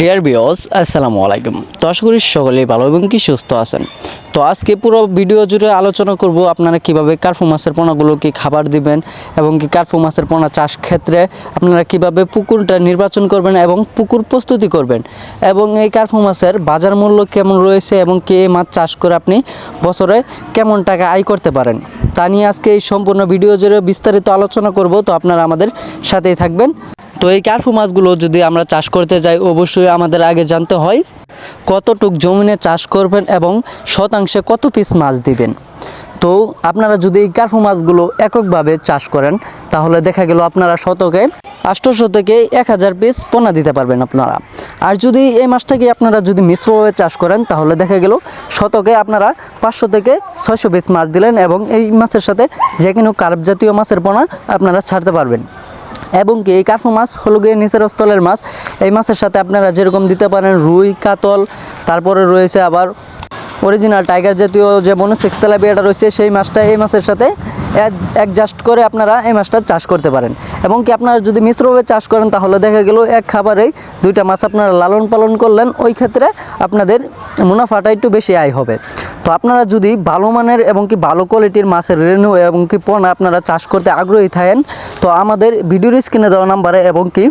Deer বিয়স আসসালামু আলাইকুম। তো আশা করি সকলেই ভালো এবং কি সুস্থ আছেন। তো আজকে পুরো ভিডিও জুড়ে আলোচনা করব আপনারা কীভাবে কার্ফু মাছের পোনাগুলোকে খাবার দিবেন এবং কি কার্ফু মাছের পোনা চাষ ক্ষেত্রে আপনারা কীভাবে পুকুরটা নির্বাচন করবেন এবং পুকুর প্রস্তুতি করবেন এবং এই কার্ফু মাছের বাজার মূল্য কেমন রয়েছে এবং কে মাছ চাষ করে আপনি বছরে কেমন টাকা আয় করতে পারেন। তা নিয়ে আজকে এই সম্পূর্ণ ভিডিও জুড়ে বিস্তারিত আলোচনা করব। তো আপনারা আমাদের সাথেই থাকবেন। তো এই কার্ফু মাছগুলো যদি আমরা চাষ করতে যাই, অবশ্যই আমাদের আগে জানতে হয় কতটুক জমিনে চাষ করবেন এবং শতাংশে কত পিস মাছ দিবেন। তো আপনারা যদি এই কার্ফু মাছগুলো এককভাবে চাষ করেন, তাহলে দেখা গেল আপনারা শতকে আষ্টশো থেকে এক হাজার পিস পোনা দিতে পারবেন আপনারা। আর যদি এই মাছটাকে আপনারা যদি মিশ্রভাবে চাষ করেন, তাহলে দেখা গেল শতকে আপনারা পাঁচশো থেকে ছয়শো পিস মাছ দিলেন এবং এই মাছের সাথে যে কোনো কার্প জাতীয় মাছের পোনা আপনারা ছাড়তে পারবেন। এবং কি এই কার্ফু মাছ হলো গিয়ে নিচের স্থলের মাছ। এই মাছের সাথে আপনারা যেরকম দিতে পারেন রুই, কাতল, তারপরে রয়েছে আবার অরিজিনাল টাইগার জাতীয় যে মনোসেক্স তেলাপিয়াটা রয়েছে, সেই মাছটা এই মাছের সাথে অ্যাডজাস্ট করে আপনারা এই মাছটা চাষ করতে পারেন। এবং কি আপনারা যদি মিশ্রভাবে চাষ করেন, তাহলে দেখা গেল এক খাবারেই দুইটা মাছ আপনারা লালন পালন করলেন। ওই ক্ষেত্রে আপনাদের মুনাফাটা একটু বেশি আয় হবে। তো আপনারা যদি ভালো মানের এবং কি ভালো কোয়ালিটির মাছের রেনু এবং কি পোনা আপনারা চাষ করতে আগ্রহী থাকেন, তো আমাদের ভিডিওর স্ক্রিনে দেওয়া নাম্বারে এবং কি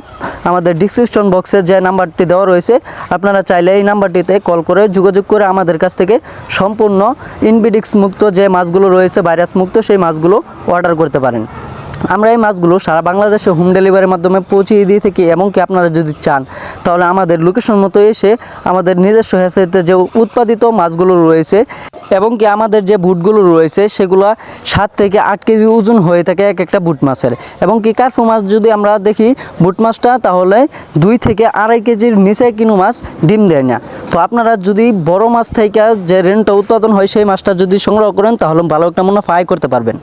আমাদের ডিসক্রিপশন বক্সে যে নাম্বারটি দেওয়া রয়েছে, আপনারা চাইলে এই নাম্বারটিতে কল করে যোগাযোগ করে আমাদের কাছ থেকে সম্পূর্ণ ইনবিডিক্স মুক্ত যে মাছগুলো রয়েছে ভাইরাস মুক্ত সেই মাছগুলো অর্ডার করতে পারেন। আমরা এই মাছগুলো সারা বাংলাদেশে হোম ডেলিভারির মাধ্যমে পৌঁছিয়ে দিয়ে থাকি এমনকি আপনারা যদি চান, তাহলে আমাদের লোকেশন মতো এসে আমাদের নিজস্ব হেসেতে যে উৎপাদিত মাছগুলো রয়েছে এবং কি আমাদের যে বুটগুলো রয়েছে, সেগুলো সাত থেকে আট কেজি ওজন হয়ে থাকে এক একটা বুট মাছের। এবং কি কার্ফু মাছ যদি আমরা দেখি বুট মাছটা তাহলে দুই থেকে আড়াই কেজির নিচে কিনু মাছ ডিম দেয় না। তো আপনারা যদি বড় মাছ থেকে যে রেনটা উৎপাদন হয়, সেই মাছটা যদি সংগ্রহ করেন, তাহলে ভালো একটা মুনাফা আয় করতে পারবেন।